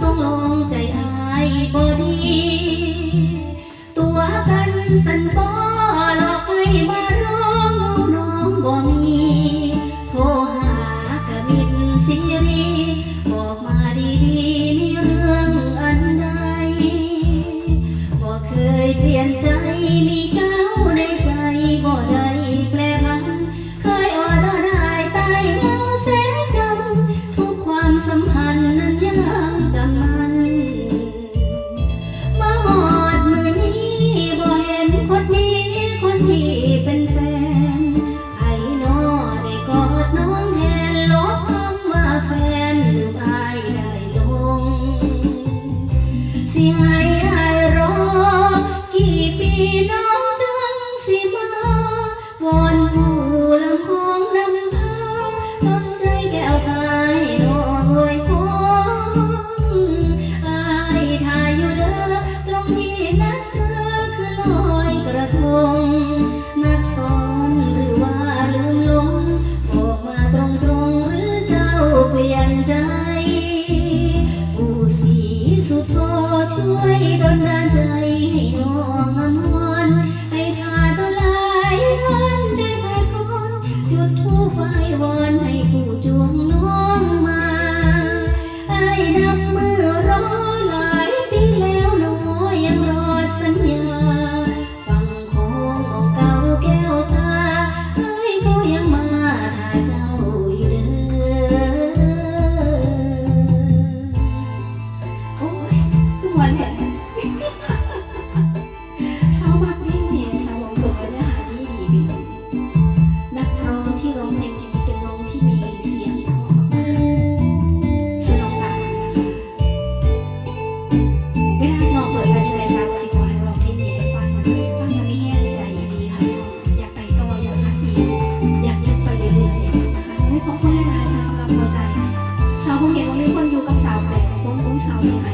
สงลงใจอายบอดี ตัวกันสันป Nina. วันแห่งสามากเพลงเนี่ยสาวบอกตรงเลยเนื้อหาดีดีบีนักร้องที่ร้องเพลงดีเป็นน้องที่มีเสียงเพราะมากๆสนองตามนะคะเวลาน้องเปิดการยังไงสาวก็สิขอให้ร้องเพลงนี้ให้ฟังมันฟังแล้วมีแห้งใจดีค่ะพี่น้องอยากไปต่ออยากหาอีกอยากยึดไปเรื่อยๆนะคะไม่ขอบคุณหลายๆค่ะสำหรับหัวใจสาวคงเห็นว่ามีคนอยู่กับสาวแปลกคงอุ้สาวดีใจส